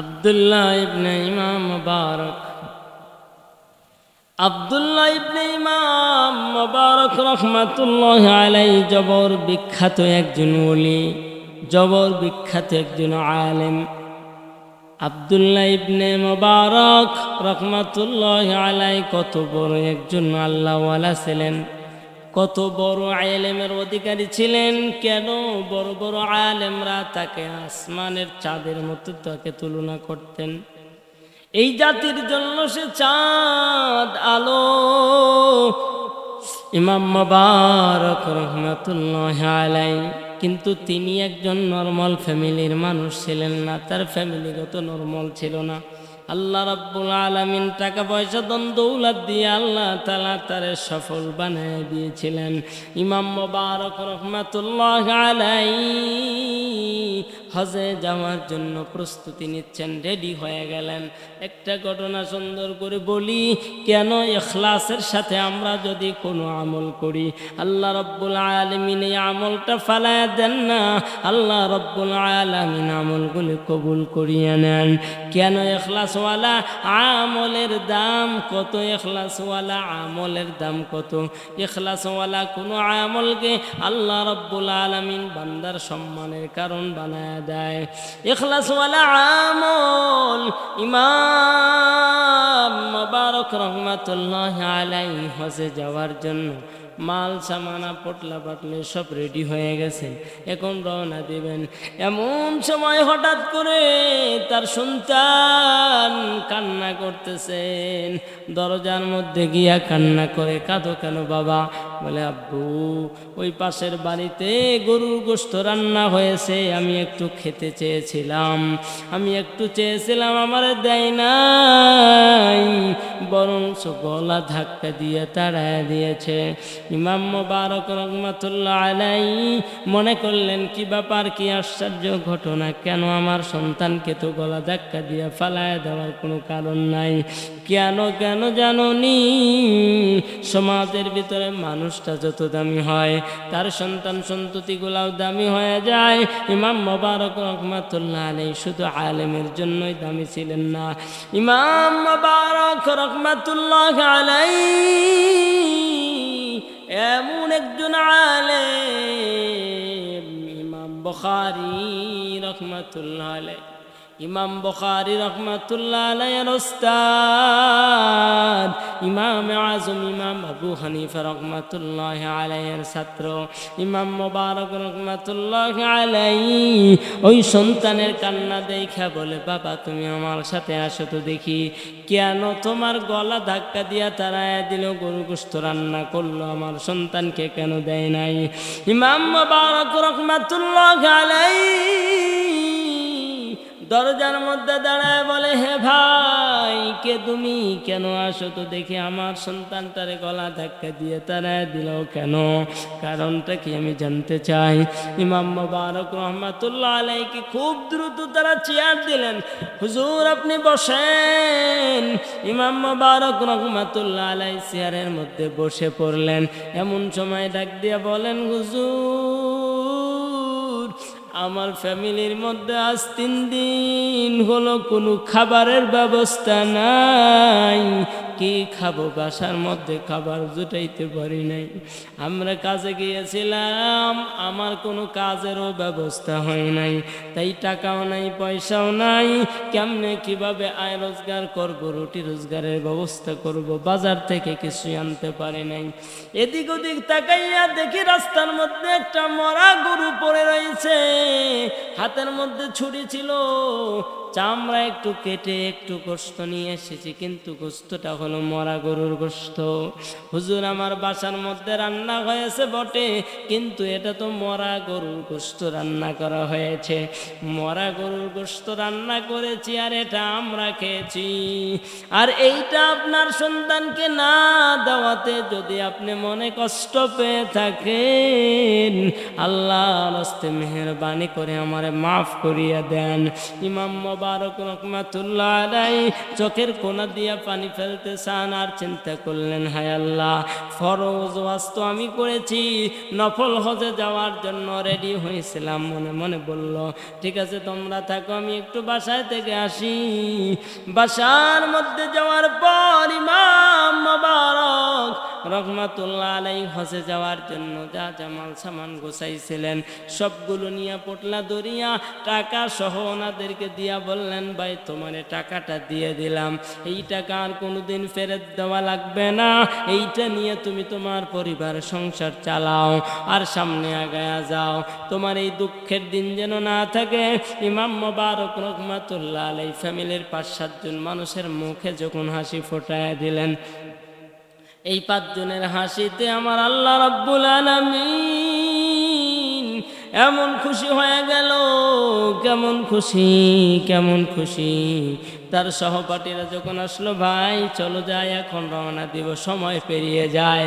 আবদুল্লাহ ইবনে ইমাম মুবারক। আবদুল্লাহ ইবনে ইমাম মুবারক রহমাতুল্লাহ আলাই জবর বিখ্যাত একজন ওলি, জবর বিখ্যাত একজন আলেম। আবদুল্লাহ ইবনে মুবারক রহমাতুল্লাহ আলাই কত বড় একজন আল্লাহওয়ালা ছিলেন। কত বড় আলেমের অধিকারী ছিলেন? কেন বড় বড় আলেমরা তাকে আসমানের চাঁদের মতো তাকে তুলনা করতেন? এই জাতির জন্য সে চাঁদ, আলো। ইমাম মুবারক রহমাতুল্লাহ আলাই কিন্তু তিনি একজন নর্মাল ফ্যামিলির মানুষ ছিলেন না, তার ফ্যামিলিগত নর্মাল ছিল না। আল্লাহ রাব্বুল আলামিন টাকা পয়সা দন দিয়ে আল্লাহ তালা তারে সফল বানিয়ে দিয়েছিলেন। ইমাম মুবারক রহমাতুল্লাহ আলাই হজে যাওয়ার জন্য প্রস্তুতি নিচ্ছেন, রেডি হয়ে গেলেন। একটা ঘটনা সুন্দর করে বলি, কেন এখলাসের সাথে আমরা যদি কোনো আমল করি? আল্লাহ রব্বুল আলমিন এই আমলটা ফালায় দেন না। আল্লাহ রব্বুল আলমিন আমলগুলি কবুল করিয়ে নেন। কেন এখলাসওয়ালা আমলের দাম কত? এখলাসওয়ালা আমলের দাম কত? এখলাসওয়ালা কোনো আমলকে আল্লাহ রব্বুল আলমিন বান্দার সম্মানের কারণ বানায় দেয়। এখলাসওয়ালা আমল, ইমাম মুবারক রহমাতুল্লাহ আলাই হজে যাওয়ার জন্য মাল, সামানা, পটলা, পাটলে সব রেডি হয়ে গেছে। এখন রওনা দেবেন। এমন সময় হঠাৎ করে তার সন্তান কান্না করতেছেন। দরজার মধ্যে গিয়া কান্না করে, কাঁদো কেন বাবা? বলে, আব্বু, ওই পাশের বাড়িতে গরুর গোস্ত রান্না হয়েছে, আমি একটু খেতে চেয়েছিলাম। আমি একটু চেয়েছিলাম, আমার দেয় নাই। বরং গলা ধাক্কা দিয়ে তাড়ায় দিয়েছে। ইমাম মোবারক রহমাতুল্লাহ আলাই মনে করলেন, কি ব্যাপার, কি আশ্চর্য ঘটনা, কেন আমার সন্তানকে তো গলা ধাক্কা দিয়ে ফালায় দেওয়ার কোনো কারণ নাই? কেন কেন জাননি? সমাজের ভিতরে মানুষটা যত দামি হয়, তার সন্তান সন্ততিগুলাও দামি হয়ে যায়। ইমাম মোবারক রহমাতুল্লাহ আলাই শুধু আলেমের জন্যই দামি ছিলেন না। ইমাম মোবারক রহমাতুল্লাহ আলাই এমন একজন আলেম, ইমাম বখারি রহমাতুল্লাহ আলাই ইমাম বখারি রহমাতুল্লাহ ওস্তাদ ইমাম আজম, ইমাম আবু হানিফা রহমাতুল্লাহ আলাইয়ের ছাত্র, ইমাম মোবারক রহমাতুল্লাহ আলাই ওই সন্তানের কান্না দেখা বলে, বাবা, তুমি আমার সাথে আসো তো দেখি, কেন তোমার গলা ধাক্কা দিয়া তারায় দিল, গরু গোস্ত রান্না করল, আমার সন্তানকে কেন দেয় নাই? ইমাম মোবারক রহমাতুল্লাহ আলাই দরজার মধ্যে দাঁড়ায় বলে, হে ভাই, কে তুমি? কেন আসো তো দেখি? আমার সন্তানটারে গলা ধাক্কা দিয়ে তারা দিল, কেন? কারণটা কি আমি জানতে চাই? ইমাম মোবারক রহমাতুল্লাহ আলাইকে খুব দ্রুত তারা চেয়ার দিলেন। হুজুর, আপনি বসেন। ইমাম মোবারক রহমাতুল্লাহ আলাই চেয়ারের মধ্যে বসে পড়লেন। এমন সময় ডাক দিয়ে বলেন, হুজুর আমার ফ্যামিলির মধ্যে আজ তিন দিন হলো কোনো খাবারের ব্যবস্থা নাই। কি খাব? বাসার মধ্যে খাবার জুটাইতে পারি নাই। আমরা কাজে গিয়েছিলাম, আমার কোনো কাজেরও ব্যবস্থা হয় নাই। তাই টাকাও নাই, পয়সাও নাই। কেমনে, কীভাবে আয় রোজগার করব, রুটি রোজগারের ব্যবস্থা করব? বাজার থেকে কিছু আনতে পারি নাই। এদিক ওদিক তাকাইয়া দেখি রাস্তার মধ্যে একটা মরা গরু পড়ে রয়েছে। হাতের মধ্যে ছুরি ছিল। চামড়া একটু কেটে একটু গোস্ত নিয়ে এসেছি, কিন্তু গোস্তটা হলো মরা গরুর গোস্ত হুজুর, আমার বাসার মধ্যে রান্না হয়েছে বটে, কিন্তু এটা তো মরা গরুর গোস্ত রান্না করা হয়েছে। মরা গরুর গোস্ত রান্না করেছি আর এটা আমরা খেয়েছি। আর এইটা আপনার সন্তানকে না দেওয়াতে যদি আপনি মনে কষ্ট পেয়ে থাকেন আল্লাহ রাস্তে মেহরবানি করে আমারে মাফ করিয়া দেন। ইমাম মোবারক রহমাতুল্লাহ আলাই চোখের কোনা দিয়া পানি ফেলতে চান আর চিন্তা করলেন, হায় আল্লাহ, ফরজ ওয়াজ তো আমি করেছি, নফল হজে যাওয়ার জন্য রেডি হয়েছিলাম মনে মনে বলল, ঠিক আছে তোমরা থাকো, আমি একটু বাসায় থেকে আসি। বাসার মধ্যে যাওয়ার পর ইমাম মোবারক রহমাতুল্লাহ আলাই হজে যাওয়ার জন্য যা যা মাল সামান গোছাইছিলেন, সবগুলো নিয়ে পোটলা দরিয়া টাকা সহ ওনাদেরকে দিয়া বললেন, ভাই, তোমার টাকাটা দিয়ে দিলাম। এই টাকা আর কোনোদিন ফেরত দেওয়া লাগবে না। এইটা নিয়ে তুমি তোমার পরিবার সংসার চালাও আর সামনে আগায়া যাও। তোমার এই দুঃখের দিন যেন না থাকে। ইমাম মোবারক রহমাতুল্লাহ আলাই ফ্যামিলির পাঁচ সাতজন মানুষের মুখে যখন হাসি ফোটায় দিলেন এই পাঁচজনের হাসিতে আমার আল্লাহ রাব্বুল আলামিন এমন খুশি হয়ে গেল, কেমন খুশি কেমন খুশি। তার সহপাঠীরা যখন আসলো, ভাই, চলো যাই, এখন রওনা দিব, সময় পেরিয়ে যায়।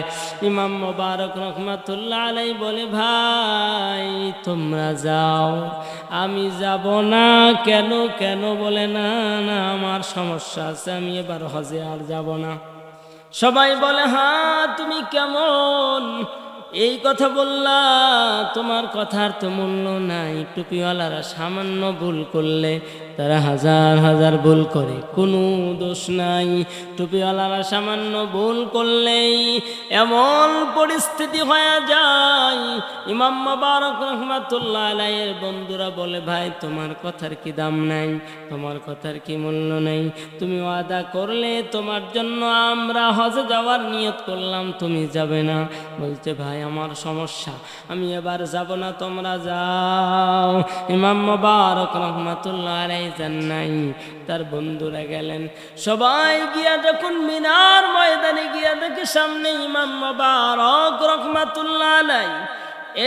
ইমাম মোবারক রহমাতুল্লাহ আলাই বলে, ভাই, তোমরা যাও, আমি যাব না, কেন কেন? বলে, না না, আমার সমস্যা আছে, আমি এবার হজে আর যাব না। সবাই বলে হা তুমি কেমন? এই কথা বললা, তোমার কথার তো মূল্য নাই, টুপিওয়ালারা সামান্য ভুল করলে তারা হাজার হাজার ভুল করে, কোনো দোষ নাই। টুপিওয়ালারা সামান্য ভুল করলেই এমন পরিস্থিতি হয়ে যায়। ইমাম মুবারক রহমাতুল্লাহ আলাইয়ের বন্ধুরা বলে, ভাই, তোমার কথার কি দাম নাই? তোমার কথার কি মূল্য নেই? তুমি ওয়াদা করলে তোমার জন্য আমরা হজে যাওয়ার নিয়ত করলাম, তুমি যাবে না। বলছে, ভাই, আমার সমস্যা, আমি এবার যাব না, তোমরা যাও। ইমাম মুবারক রহমাতুল্লাহ আলাই যান নাই। তার বন্ধুরা গেলেন। সবাই গিয়া যখন মিনার ময়দানে গিয়া দেখে সামনে ইমাম মোবারক রহমাতুল্লাহ নাই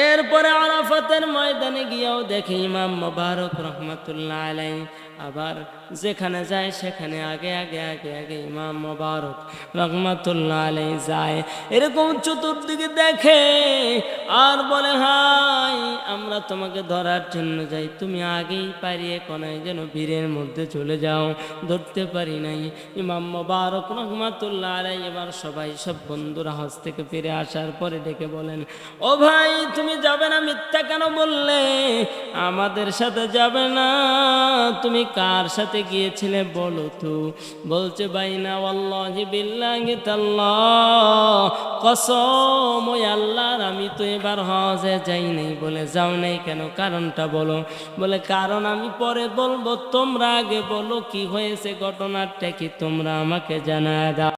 এরপরে আরাফাতের ময়দানে গিয়াও দেখে ইমাম মোবারক রহমতুল্লাহ আলাই। আবার যেখানে যায় সেখানে আগে আগে আগে আগে ইমাম মোবারক রহমতুল্লাহ আলাই যায়। এরকম চতুর্দিকে দেখে আর বলে, হাই, আমরা তোমাকে ধরার জন্য যাই। তুমি আগেই পারিয়ে কোনায় যেন ভিড়ের মধ্যে চলে যাও। ধরতে পারি নাই। ইমাম মোবারক রহমতুল্লাহ আলাই এবার সবাই সব বন্ধুরা হজ থেকে ফিরে আসার পরে ডেকে বলেন, ও ভাই, তুমি যাবে না মিথ্যা কেন বললে? আমাদের সাথে যাবে না। তুমি কার সাথে গিয়েছিলে বলো তো? বলছে ভাই না আল্লাহি বিল্লাহি কসম, ওই আল্লাহর আমি তো এবার হজে যাই নাই বলে যাও নাই কেন? কারণটা বলো। বলে, কারণ আমি পরে বলব, তোমরা আগে বলো কি হয়েছে, ঘটনাটা কি তোমরা আমাকে জানা দাও।